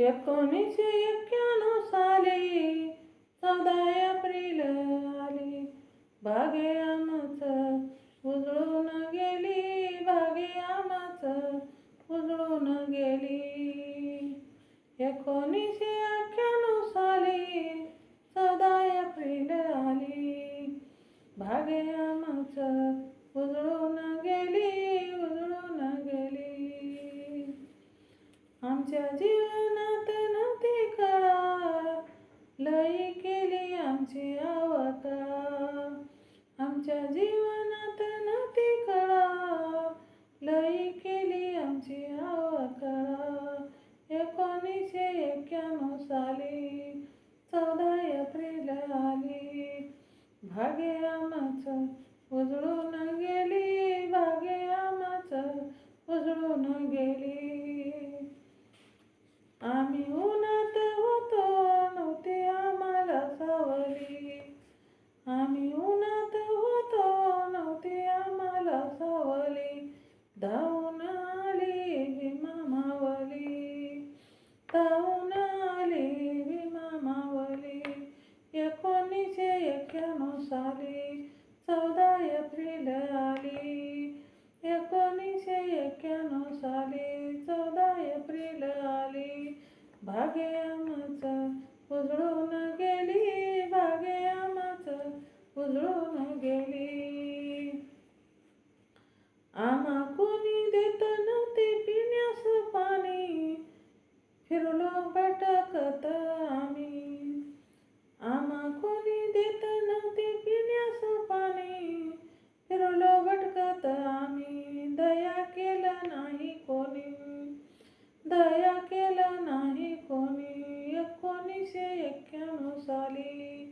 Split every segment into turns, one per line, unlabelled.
एकोणीसशे एक्क्याण्णव साली चौदा एप्रिल आली. भागे आमचं उजळून गेली भागे आमचं उजळून गेली. एकोणीसशे एक्क्याण्णव साली चौदा एप्रिल आली. भागे आमचं उजळून गेली उजळून गेली. आमच्या जीवनात भागे आमचं उजळून गेली भागे आमचा उजळून गेली. भागे आमचा उजळून गेली. आम्हा कोणी देत नव्हते पिण्यास पाणी. फिरलो भटकत आम्ही. आम्हा कोणी देत नव्हते साली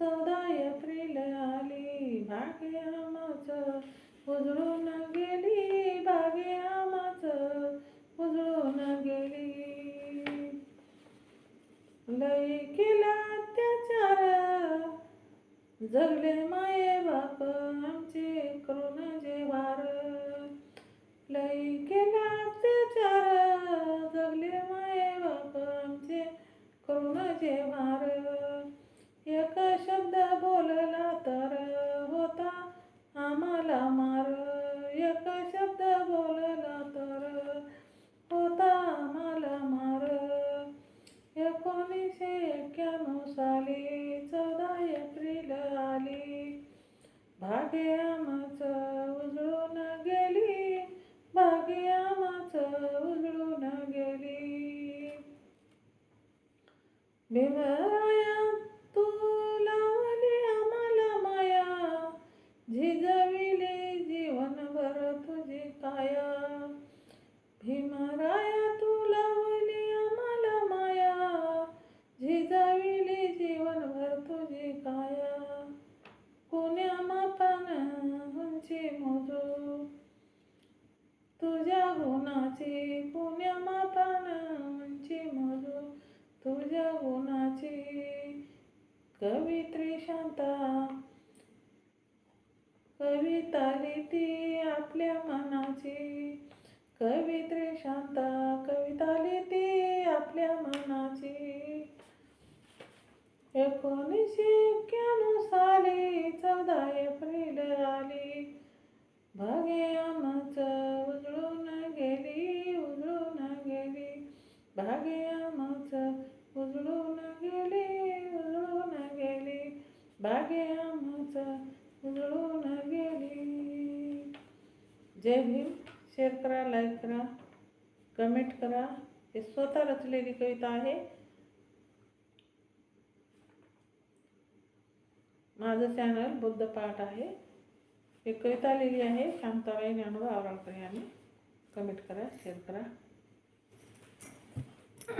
चौदा एप्रिल आली भागे आमचं उजळून गेली भागे आमचं उजळून गेली लई केला अत्याचार जगले माये बाप साली चौदा एप्रिल आली. भागे आमचं गुणाची पुण्या मापान म्हणजे मोजू तुझ्या गुणाची. कवित्री शांता कविता लिहिती आपल्या मनाची. कवित्री शांता कविता लिहिती आपल्या मनाची. एकोणीसशे एक्क्याण्णव साली चौदा भागे आमचा उजळून गेली जय भीम शेअर करा लाईक करा. कमेंट करा हे स्वतः रचलेली कविता आहे. माझं चॅनल बुद्ध पाठ आहे. हे कविता लिहिली आहे शांताबाई ज्ञानोबा आवराळकर यांनी. कमेंट करा शेअर करा.